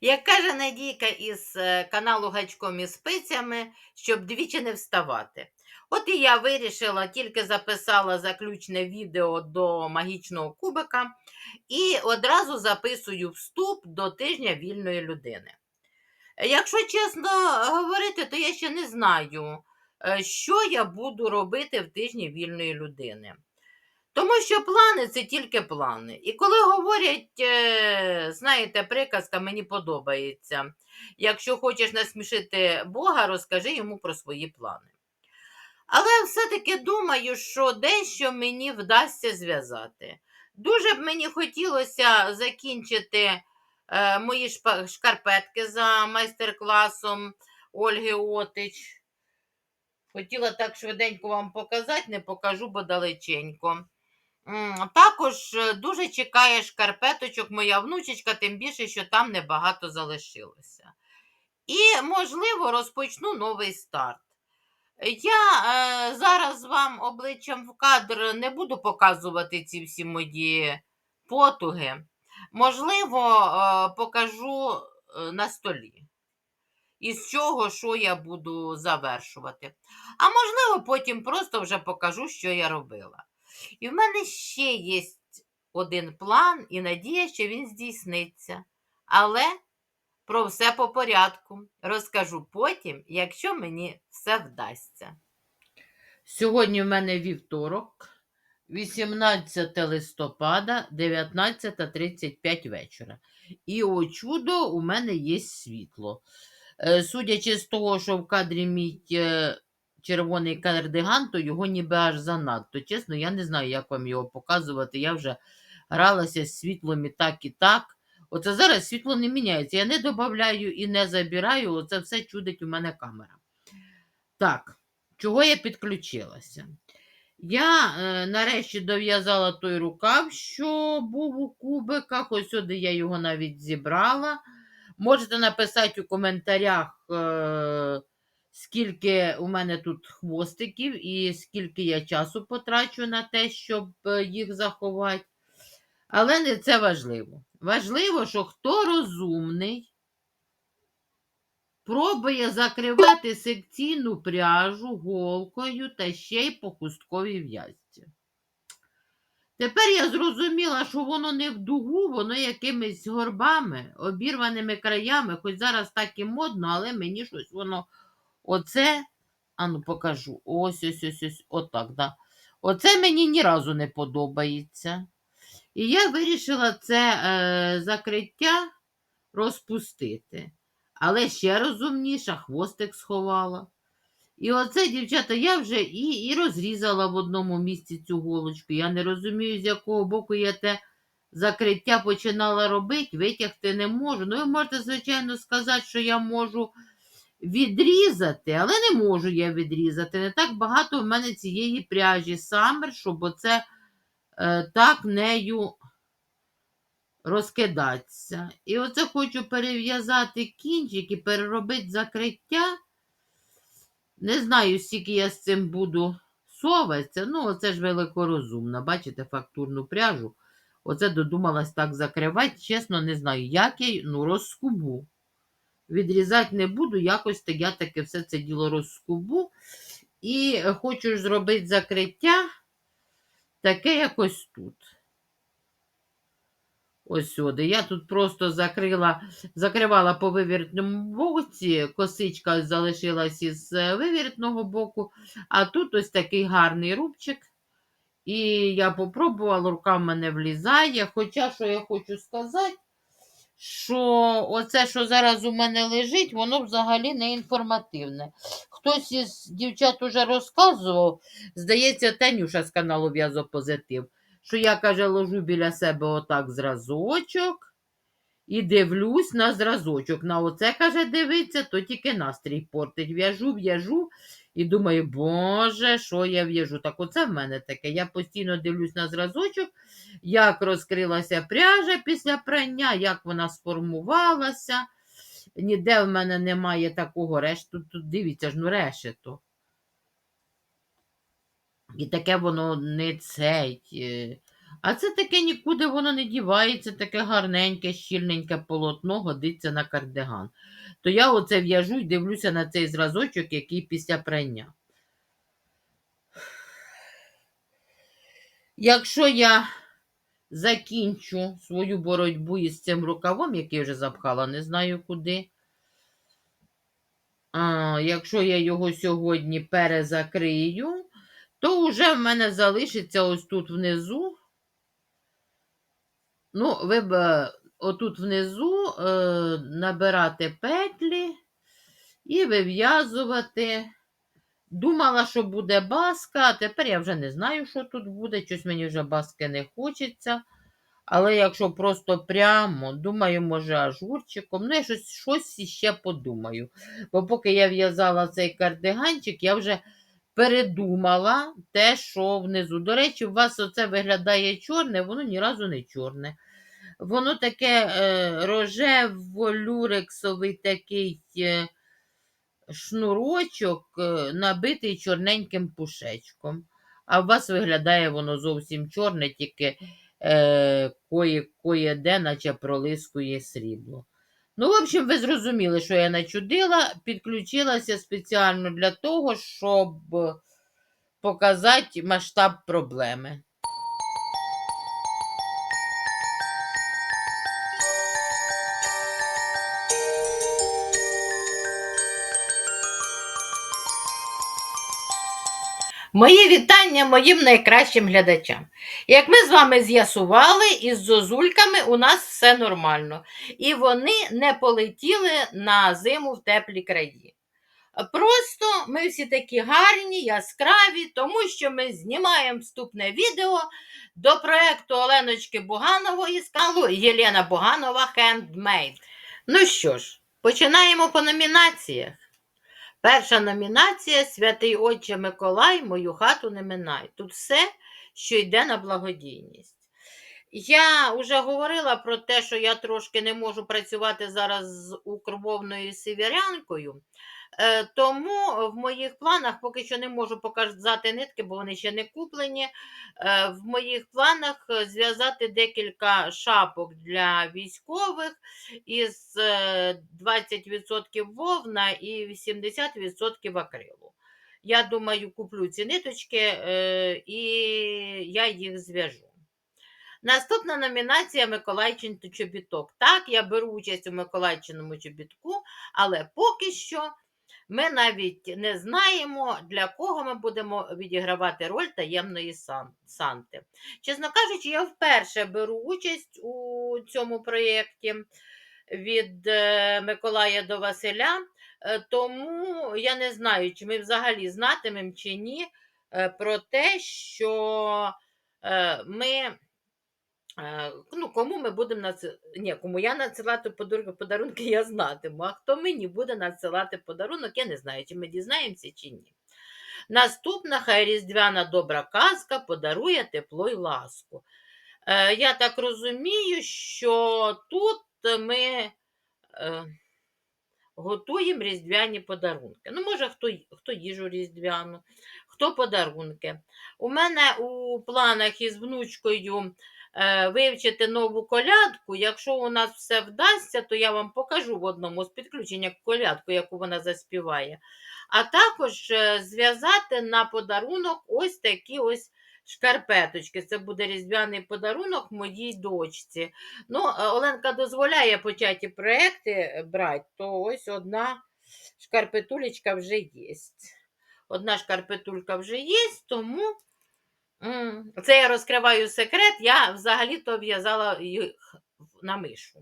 Як каже Надійка із е, каналу Гачком із спицями, щоб двічі не вставати. От і я вирішила, тільки записала заключне відео до магічного кубика і одразу записую вступ до тижня вільної людини. Якщо чесно говорити, то я ще не знаю, е, що я буду робити в тижні вільної людини. Тому що плани це тільки плани. І коли говорять, е, знаєте, приказка мені подобається. Якщо хочеш насмішити Бога, розкажи йому про свої плани. Але все-таки думаю, що дещо мені вдасться зв'язати. Дуже б мені хотілося закінчити е, мої шкарпетки за майстер-класом Ольги Отич. Хотіла так швиденько вам показати, не покажу, бо далеченько. Також е, дуже чекає шкарпеточок моя внучечка, тим більше, що там небагато залишилося. І, можливо, розпочну новий старт. Я е, зараз вам обличчям в кадр не буду показувати ці всі мої потуги. Можливо, е, покажу е, на столі. Із чого, що я буду завершувати. А можливо, потім просто вже покажу, що я робила. І в мене ще є один план, і надія, що він здійсниться. Але про все по порядку. Розкажу потім, якщо мені все вдасться. Сьогодні в мене вівторок, 18 листопада, 19.35 вечора. І о чудо, у мене є світло. Е, Судячи з того, що в кадрі мій е, червоний кардиган, то його ніби аж занадто. Чесно, я не знаю, як вам його показувати. Я вже гралася з світлом і так, і так. Оце зараз світло не міняється. Я не додаю і не забираю. Оце все чудить у мене камера. Так, чого я підключилася? Я е, нарешті дов'язала той рукав, що був у кубиках. Ось сюди я його навіть зібрала. Можете написати у коментарях, е, скільки у мене тут хвостиків і скільки я часу потрачу на те, щоб е, їх заховати. Але не це важливо. Важливо, що хто розумний, пробує закривати секційну пряжу голкою та ще й по хустковій в'язці. Тепер я зрозуміла, що воно не в дугу, воно якимись горбами, обірваними краями, хоч зараз так і модно, але мені щось воно оце, ану покажу, ось ось ось ось отак, да. Оце мені ні разу не подобається. І я вирішила це е, закриття розпустити. Але ще розумніша, хвостик сховала. І оце, дівчата, я вже і, і розрізала в одному місці цю голочку. Я не розумію, з якого боку я те закриття починала робити, витягти не можу. Ну, ви можете, звичайно, сказати, що я можу відрізати, але не можу я відрізати. Не так багато в мене цієї пряжі самер, щоб оце е, так нею розкидатися. І оце хочу перев'язати кінчик і переробити закриття. Не знаю, скільки я з цим буду соватися. Ну, оце ж великорозумно. Бачите, фактурну пряжу. Оце додумалась так закривати. Чесно, не знаю, як я ну, розскубу. Відрізати не буду, якось так я таке все це діло розскубу. І хочу зробити закриття таке якось тут. Ось сюди. Я тут просто закрила, закривала по вивіртному боці, косичка залишилась із е, вивіртного боку, а тут ось такий гарний рубчик. І я попробувала, рука в мене влізає. Хоча, що я хочу сказати, що оце, що зараз у мене лежить, воно взагалі не інформативне. Хтось із дівчат уже розказував, здається, Танюша з каналу В'язопозитив що я, каже, ложу біля себе отак зразочок і дивлюсь на зразочок. На оце, каже, дивиться, то тільки настрій портить. В'яжу, в'яжу і думаю, боже, що я в'яжу? Так оце в мене таке. Я постійно дивлюсь на зразочок, як розкрилася пряжа після прання, як вона сформувалася. Ніде в мене немає такого решту. Тут дивіться ж, ну решето. І таке воно не цей. А це таке нікуди воно не дівається, таке гарненьке, щільненьке полотно годиться на кардиган. То я оце в'яжу і дивлюся на цей зразочок, який після прання. Якщо я закінчу свою боротьбу із цим рукавом, який вже запхала, не знаю куди. А, якщо я його сьогодні перезакрию, то вже в мене залишиться ось тут внизу. Ну, ви б е, отут внизу е, набирати петлі і вив'язувати. Думала, що буде баска, а тепер я вже не знаю, що тут буде. Щось мені вже баски не хочеться. Але якщо просто прямо, думаю, може, ажурчиком, ну, я щось, щось іще подумаю. Бо поки я в'язала цей кардиганчик, я вже передумала те, що внизу. До речі, у вас оце виглядає чорне, воно ні разу не чорне. Воно таке е, рожево-люрексовий такий е, шнурочок, е, набитий чорненьким пушечком. А у вас виглядає воно зовсім чорне, тільки е, кое, кое-де, наче пролискує срібло. Ну, в общем, ви зрозуміли, що я начудила, підключилася спеціально для того, щоб показати масштаб проблеми. Мої вітання моїм найкращим глядачам. Як ми з вами з'ясували, із зозульками у нас все нормально. І вони не полетіли на зиму в теплі краї. Просто ми всі такі гарні, яскраві, тому що ми знімаємо вступне відео до проєкту Оленочки Буганової з каналу Єлена Буганова Handmade. Ну що ж, починаємо по номінаціях. Перша номінація Святий Отче Миколай, мою хату не минай. Тут все, що йде на благодійність. Я вже говорила про те, що я трошки не можу працювати зараз з укрмовною сіверянкою, тому в моїх планах поки що не можу показати нитки, бо вони ще не куплені. Е, В моїх планах е, зв'язати декілька шапок для військових із е, 20% вовна і 80% акрилу. Я думаю, куплю ці ниточки е, і я їх зв'яжу. Наступна номінація Миколайчин чобіток. Так, я беру участь у Миколайчиному чобітку, але поки що ми навіть не знаємо, для кого ми будемо відігравати роль таємної сан- Санти. Чесно кажучи, я вперше беру участь у цьому проєкті від е, Миколая до Василя, е, тому я не знаю, чи ми взагалі знатимемо чи ні е, про те, що ми. Е, Ну, кому ми будемо надсилати, ні, кому я надсилати подар- подарунки, я знатиму. А хто мені буде надсилати подарунок, я не знаю, чи ми дізнаємося, чи ні. Наступна хай різдвяна добра казка подарує тепло й ласку. Е, я так розумію, що тут ми е, готуємо різдвяні подарунки. Ну, може, хто, хто їжу різдвяну, хто подарунки. У мене у планах із внучкою вивчити нову колядку. Якщо у нас все вдасться, то я вам покажу в одному з підключення колядку, яку вона заспіває. А також е, зв'язати на подарунок ось такі ось шкарпеточки. Це буде різдвяний подарунок моїй дочці. Ну, е, Оленка дозволяє початі проекти е, брати, то ось одна шкарпетулечка вже є. Одна шкарпетулька вже є, тому це я розкриваю секрет, я взагалі-то в'язала їх на мишу.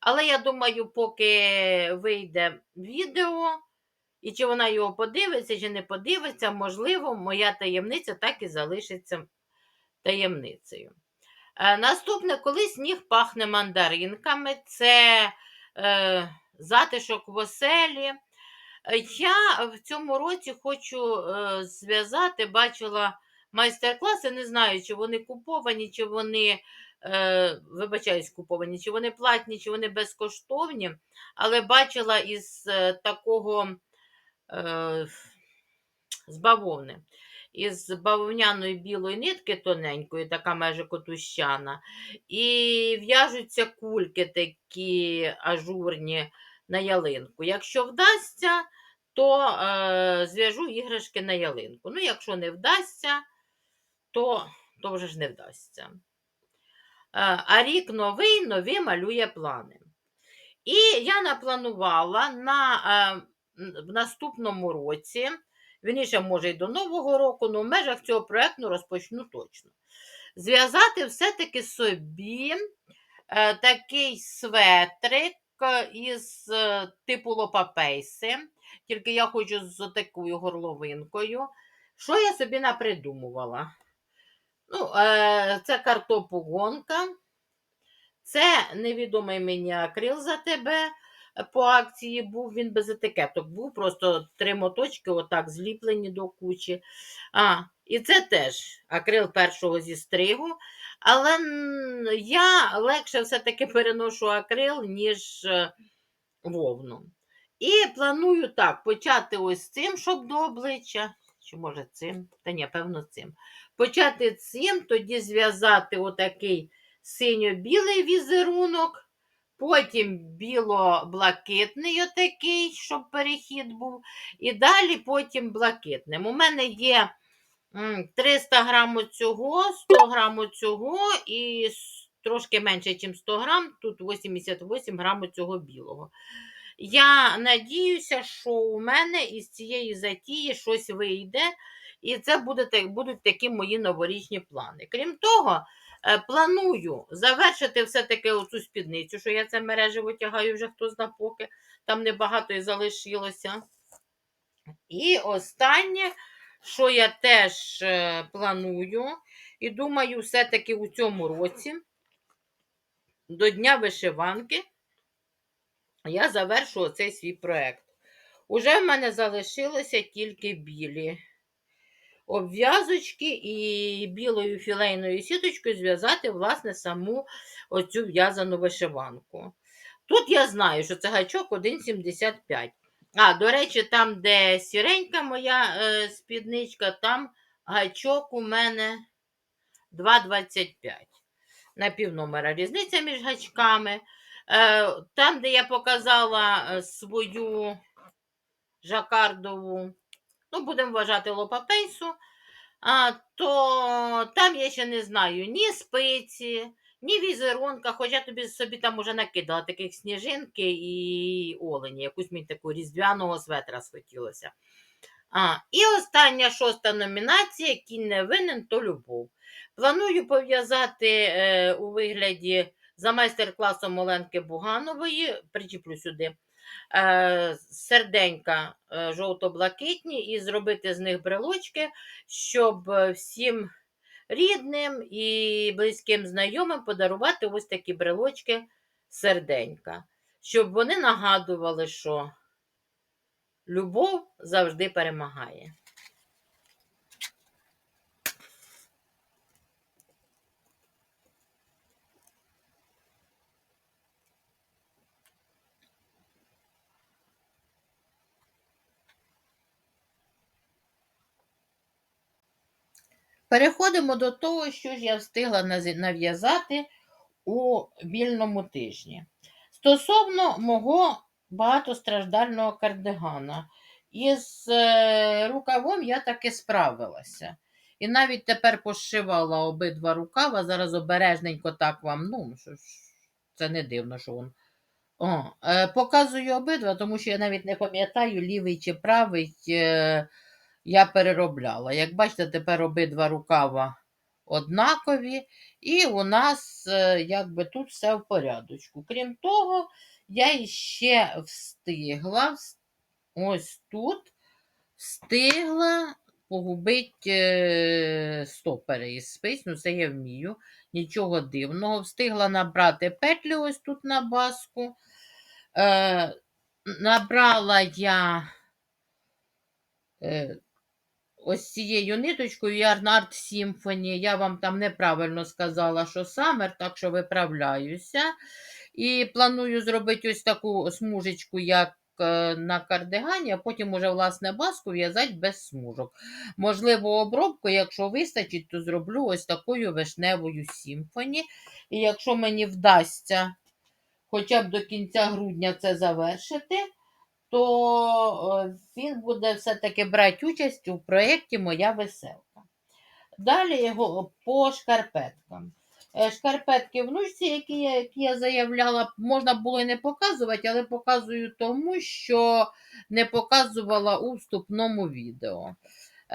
Але я думаю, поки вийде відео, і чи вона його подивиться, чи не подивиться, можливо, моя таємниця так і залишиться таємницею. Е, Наступне, коли сніг пахне мандаринками, це е, затишок в оселі. Е, Я в цьому році хочу е, зв'язати, бачила майстер-класи, не знаю, чи вони куповані, чи вони, е, вибачаюсь, куповані, чи вони платні, чи вони безкоштовні, але бачила із е, такого е, з бавовни. із бавовняної білої нитки тоненької, така майже котущана, і в'яжуться кульки такі ажурні на ялинку. Якщо вдасться, то е, зв'яжу іграшки на ялинку. Ну, якщо не вдасться, то, то вже ж не вдасться. Е, а рік новий, нові малює плани. І я напланувала на е, в наступному році, вірніше, може, й до Нового року, але в межах цього проєкту розпочну точно. Зв'язати все-таки собі е, такий светрик із типу лопапейси, тільки я хочу з такою горловинкою. Що я собі напридумувала? Ну, е, це картопогонка. Це невідомий мені акрил за тебе. По акції був він без етикеток. Був просто три моточки, отак зліплені до кучі. А, і це теж акрил першого зі стригу. Але я легше все-таки переношу акрил, ніж е, вовну. І планую так почати ось цим, щоб до обличчя. Чи може цим? Та ні, певно, цим. Почати цим, тоді зв'язати отакий синьо-білий візерунок, потім біло-блакитний отакий, щоб перехід був, і далі потім блакитним. У мене є 300 грам цього, 100 грам цього і трошки менше, ніж 100 грам, тут 88 грам цього білого. Я надіюся, що у мене із цієї затії щось вийде, і це буде, будуть такі мої новорічні плани. Крім того, е, планую завершити все-таки оцю спідницю, що я це мережево тягаю вже хто зна поки, там небагато і залишилося. І останнє, що я теж е, планую, і думаю, все-таки у цьому році, до Дня вишиванки, я завершу оцей свій проєкт. Уже в мене залишилося тільки білі обв'язочки і білою філейною сіточкою зв'язати, власне, саму оцю в'язану вишиванку. Тут я знаю, що це гачок 1,75. А, до речі, там, де сіренька моя е, спідничка, там гачок у мене 2,25. На півномера різниця між гачками. Е, там, де я показала е, свою жакардову, ну, будемо вважати лопапейсу, а, то там я ще не знаю ні спиці, ні візерунка, хоча тобі собі там уже накидала таких сніжинки і олені, якусь мені таку різдвяного светра схотілося. А, і остання шоста номінація Кінь не винен, то любов. Планую пов'язати е, у вигляді за майстер-класом Оленки Буганової, причіплю сюди, серденька е, жовто-блакитні і зробити з них брелочки, щоб е, всім рідним і близьким знайомим подарувати ось такі брелочки серденька, щоб вони нагадували, що любов завжди перемагає. Переходимо до того, що ж я встигла нав'язати у вільному тижні. Стосовно мого багатостраждального кардигана, із е, рукавом я таки справилася. І навіть тепер пошивала обидва рукава. Зараз обережненько так вам, ну, це не дивно, що він. О, е, показую обидва, тому що я навіть не пам'ятаю, лівий чи правий е, я переробляла. Як бачите, тепер обидва рукава однакові, і у нас е, якби тут все в порядочку. Крім того, я іще встигла, ось тут встигла погубити е, стопери із спиць, ну це я вмію, нічого дивного. Встигла набрати петлі ось тут на баску. Е, набрала я ось цією ниточкою Yarn Symphony. Я вам там неправильно сказала, що Summer, так що виправляюся. І планую зробити ось таку смужечку, як е, на кардигані, а потім уже власне баску в'язати без смужок. Можливо, обробку, якщо вистачить, то зроблю ось такою вишневою сімфоні. І якщо мені вдасться хоча б до кінця грудня це завершити, то е, він буде все-таки брати участь у проєкті Моя веселка. Далі його по шкарпеткам. Е, Шкарпетки внучці, які я, які я заявляла, можна було і не показувати, але показую тому, що не показувала у вступному відео.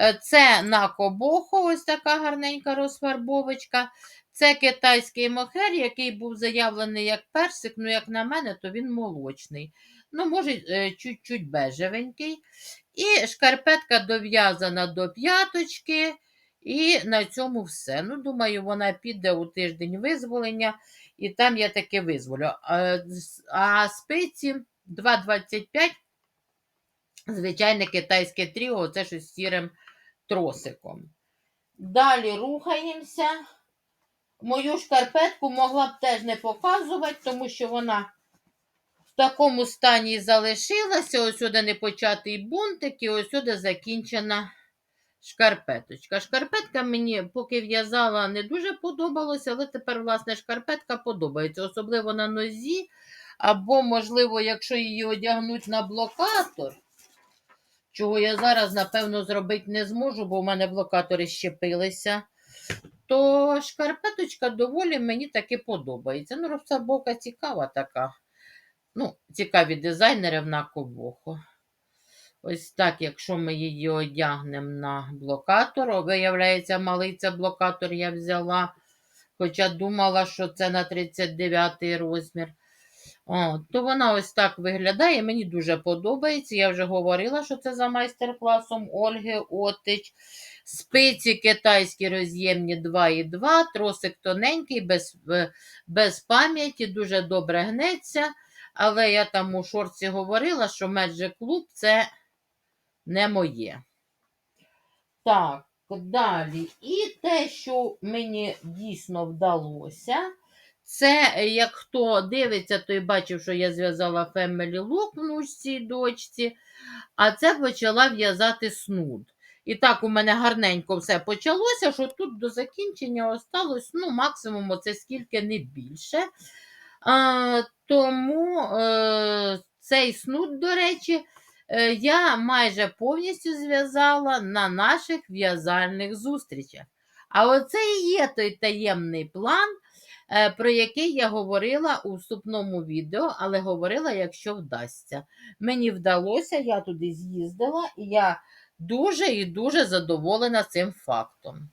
Е, Це на кобохо, ось така гарненька розфарбовочка. Це китайський мохер, який був заявлений як персик, ну, як на мене, то він молочний. Ну, може, е, чуть-чуть бежевенький. І шкарпетка дов'язана до п'яточки. І на цьому все. Ну, думаю, вона піде у тиждень визволення, і там я таки визволю. А, а спиці 2,25, звичайне китайське тріо, це щось сірим тросиком. Далі рухаємося. Мою шкарпетку могла б теж не показувати, тому що вона в такому стані залишилася. Ось сюди непочатий бунтик, і ось сюди закінчена шкарпеточка. Шкарпетка мені, поки в'язала, не дуже подобалося, але тепер, власне, шкарпетка подобається, особливо на нозі. Або, можливо, якщо її одягнуть на блокатор, чого я зараз, напевно, зробити не зможу, бо в мене блокатори щепилися, то шкарпеточка доволі мені таки подобається. Ну, розфарбовка цікава така. Ну, цікаві дизайнери в накобоху. Ось так, якщо ми її одягнемо на блокатор, виявляється, малий це блокатор я взяла, хоча думала, що це на 39 розмір. О, то вона ось так виглядає. Мені дуже подобається. Я вже говорила, що це за майстер-класом Ольги Отич. Спиці китайські роз'ємні 2,2, тросик тоненький, без, е, без пам'яті, дуже добре гнеться. Але я там у шорці говорила, що Magic Club це не моє. Так, далі. І те, що мені дійсно вдалося, це, як хто дивиться, той бачив, що я зв'язала Family Look внучці і дочці, а це почала в'язати снуд. І так у мене гарненько все почалося, що тут до закінчення осталось, ну, максимум, оце скільки не більше. Тому е, цей снуд, до речі, е, я майже повністю зв'язала на наших в'язальних зустрічах. А оце і є той таємний план, е, про який я говорила у вступному відео, але говорила, якщо вдасться. Мені вдалося, я туди з'їздила, і я дуже і дуже задоволена цим фактом.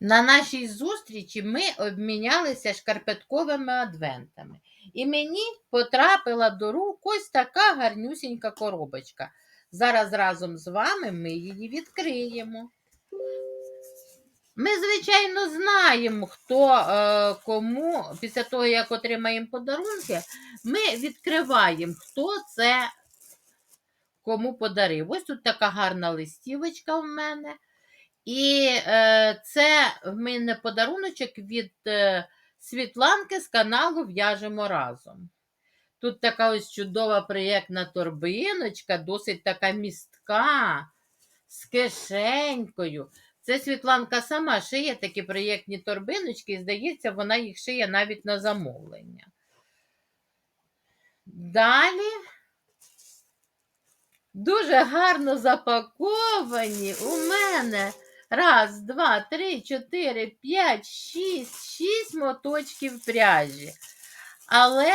На нашій зустрічі ми обмінялися шкарпетковими адвентами. І мені потрапила до рук ось така гарнюсінька коробочка. Зараз разом з вами ми її відкриємо. Ми, звичайно, знаємо, хто е, кому, після того, як отримаємо подарунки, ми відкриваємо, хто це кому подарив. Ось тут така гарна листівочка в мене. І е, це в мене подаруночок від е, Світланки з каналу В'яжемо разом. Тут така ось чудова проєктна торбиночка, досить така містка, з кишенькою. Це Світланка сама шиє такі проєктні торбиночки, і здається, вона їх шиє навіть на замовлення. Далі дуже гарно запаковані у мене. Раз, два, три, чотири, п'ять, шість, шість моточків пряжі. Але,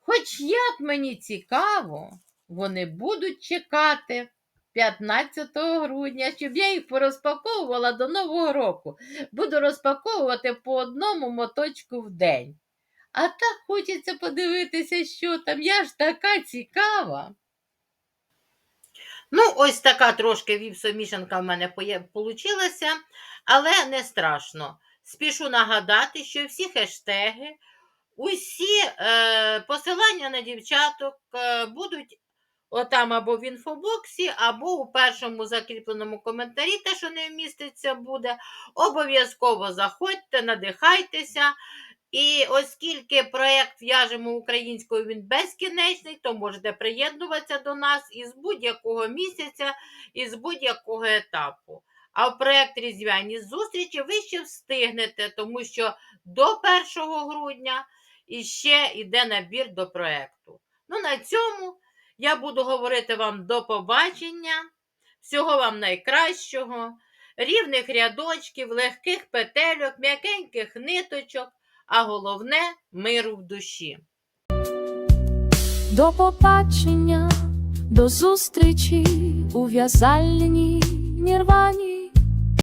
хоч як мені цікаво, вони будуть чекати 15 грудня, щоб я їх порозпаковувала до Нового року. Буду розпаковувати по одному моточку в день. А так хочеться подивитися, що там. Я ж така цікава. Ну, ось така трошки віпсомішанка в мене вийшла, але не страшно. Спішу нагадати, що всі хештеги, усі е, посилання на дівчаток е, будуть отам або в інфобоксі, або у першому закріпленому коментарі, те, що не вміститься, буде. Обов'язково заходьте, надихайтеся І оскільки проєкт в'яжемо українською він безкінечний, то можете приєднуватися до нас із будь-якого місяця, із будь-якого етапу. А в проєкт Різдвяні зустрічі ви ще встигнете, тому що до 1 грудня іще йде набір до проєкту. Ну, на цьому я буду говорити вам до побачення. Всього вам найкращого, рівних рядочків, легких петельок, м'якеньких ниточок, а головне миру в душі. До побачення, до зустрічі у в'язальні нірвані.